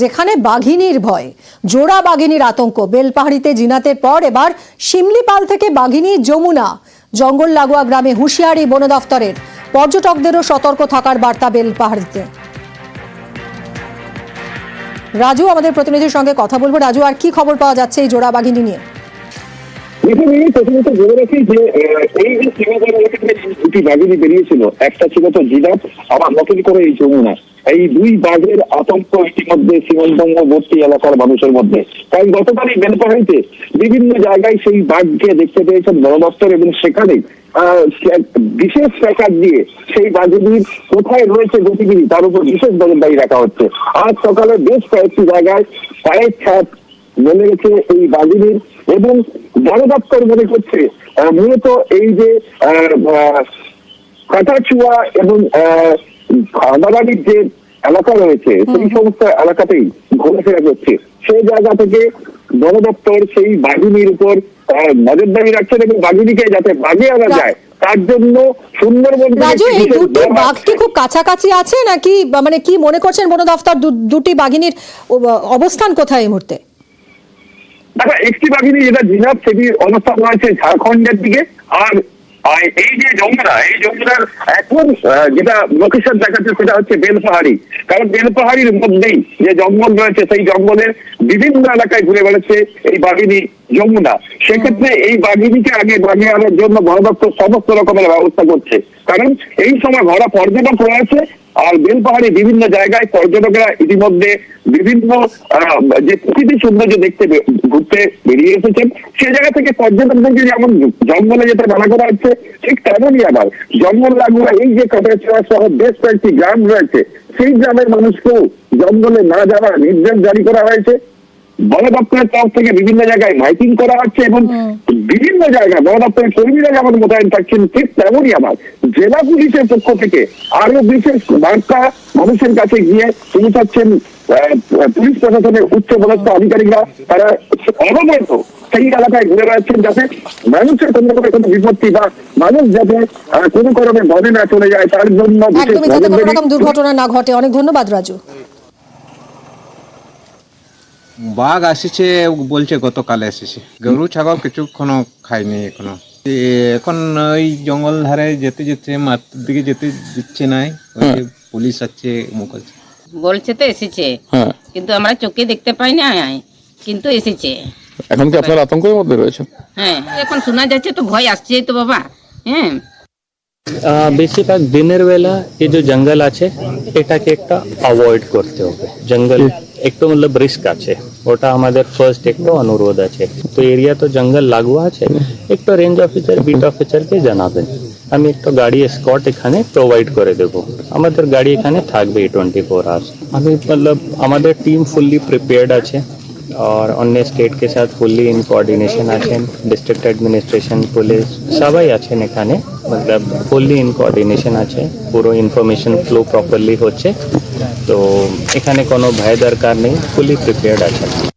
যেখানে বাঘিনীর ভয়। জোড়া বাঘিনীর আতঙ্ক। বেলপাহাড়িতে জিনাতের পর এবার শিমলিপাল থেকে বাঘিনী যমুনা। জঙ্গল লাগোয়া গ্রামে হুঁশিয়ারি বন দফতরের। পর্যটকদেরও সতর্ক থাকার বার্তা বেলপাহাড়িতে। রাজু, আমাদের প্রতিনিধির সঙ্গে কথা বলব। রাজু, আর কি খবর পাওয়া যাচ্ছে এই জোড়া বাঘিনী নিয়ে? দুটি বাঘিনী বেরিয়েছিল, একটা ছিল তো জিরাফ আবার নতুন করে এই যমুনা। এই দুই বাঘের আতঙ্ক ইতিমধ্যে সীমান্তবর্তী এলাকার মানুষের মধ্যে। কারণ গতকালই বেলপাহাড়িতে বিভিন্ন জায়গায় সেই বাঘকে দেখতে পেয়েছেন বন দপ্তর এবং সেখানে আহ, বিশেষ প্যাকার দিয়ে সেই বাঘিনীর কোথায় রয়েছে গতিবিধি তার উপর বিশেষ নজরদারি রাখা হচ্ছে। আজ সকালে বেশ কয়েকটি জায়গায় পায়ের ছাপ মনে গেছে এই বাঘিনীর এবং বন দপ্তর মনে করছে আহ, মূলত এই যে আহ, আহ, কাটাচুয়া এবং আদাবাড়ির যে এলাকা রয়েছে সেই সমস্ত এলাকাতেই ঘোরাফেরা করছে সেই জায়গা থেকে বন দপ্তর সেই বাঘিনীর উপর নজরদারি রাখছেন এবং বাঘিনীকে যাতে বাঘে আনা যায় তার জন্য সুন্দরবন রাজু এই দুটি বাঘ কি খুব কাছাকাছি আছে নাকি মানে কি মনে করছেন বন দফতর দু- দুটি বাঘিনীর অবস্থান কোথায় এই মুহূর্তে? দেখো একটি বাঘিনী যেটা জিনাব সেটি অবস্থান রয়েছে ঝাড়খণ্ডের দিকে আর এই যে যমুনা, এই যমুনার এখন যেটা লোকেশন দেখাচ্ছে সেটা হচ্ছে বেলপাহাড়ি কারণ বেলপাহাড়ির মধ্যেই যে জঙ্গল রয়েছে, সেই জঙ্গলের বিভিন্ন এলাকায় ঘুরে বেড়াচ্ছে এই বাঘিনী যমুনা। সেক্ষেত্রে এই বাঘিনীকে আগে বাঘে আনার জন্য বন সমস্ত রকমের ব্যবস্থা করছে। কারণ এই সময় ভরা পর্যটক রয়েছে আর বেলপাহাড়ি বিভিন্ন জায়গায় পর্যটকরা ইতিমধ্যে বিভিন্ন যে প্রকৃতি সৌন্দর্য দেখতে ঘুরতে বেরিয়ে এসেছেন। সে জায়গা থেকে পর্যটকদেরকে যেমন জঙ্গলে যেতে মানা করা হচ্ছে, ঠিক তেমনই আবার জঙ্গল লাগোয়া এই যে কাটাচড়া সহ বেশ কয়েকটি গ্রাম রয়েছে, সেই গ্রামের মানুষকেও জঙ্গলে না যাওয়ার নির্দেশ জারি করা হয়েছে। বন দপ্তরের তরফ থেকে বিভিন্ন জায়গায় মাইকিং করা হচ্ছে এবং বিভিন্ন জায়গায় বন দপ্তরের কর্মীরা যেমন মোতায়েন থাকছেন ঠিক তেমনই আমার জেলা পুলিশের পক্ষ থেকে আরও বিশেষ বার্তা মানুষের কাছে গিয়ে পৌঁছাচ্ছেন পুলিশ প্রশাসনের উচ্চ পদস্থ আধিকারিকরা। তারা অনবরত সেই এলাকায় ঘুরে বেড়াচ্ছেন যাতে মানুষের কোনো রকমের কোনো বিপত্তি বা মানুষ যাতে কোনো কারণে বনে না চলে যায় তার জন্য দুর্ঘটনা না ঘটে। অনেক ধন্যবাদ রাজু। বাঘ আসিছে বলছে গতকাল এসেছে গরু ছাগল কিছুক্ষণ খায়নি এখনও। এখন ওই জঙ্গল ধারে যেতে যেতে মাঠের দিকে যেতে দিচ্ছে নাই পুলিশ আছে মুখ আছে। বলছে তো এসেছে। হ্যাঁ। কিন্তু আমরা চোখে দেখতে পাই না কিন্তু এসেছে। এখন কি আপনার আতঙ্কের মধ্যে রয়েছে হ্যাঁ এখন শোনা যাচ্ছে তো ভয় আসছে তো বাবা হ্যাঁ। বেশিরভাগ দিনের বেলা এই যে জঙ্গল আছে এটাকে একটা অ্যাভয়েড করতে হবে। জঙ্গল একটু মতলব রিস্ক আছে। ওটা আমাদের ফার্স্ট একটু অনুরোধ আছে। তো এরিয়া তো জঙ্গল লাগু আছে, একটু রেঞ্জ অফিসার বিট অফিসারকে জানাবেন আমি একটা গাড়ি স্কট এখানে প্রোভাইড করে দেবো। আমাদের গাড়ি এখানে থাকবে টোয়েন্টি ফোর আওয়ার্স আমি মতলব আমাদের টিম ফুললি প্রিপেয়ার্ড আছে, আর অন্য স্টেটকে সাথ ফুললি ইন কোঅর্ডিনেশন আছেন ডিস্ট্রিক্ট অ্যাডমিনিস্ট্রেশন পুলিশ সবাই আছেন এখানে। মতলব ফুললি ইন কোঅর্ডিনেশন আছে, পুরো ইনফরমেশন ফ্লো প্রপারলি হচ্ছে। তো এখানে কোনো ভয় দরকার নেই ফুলি প্রিপেয়ার্ড আছেন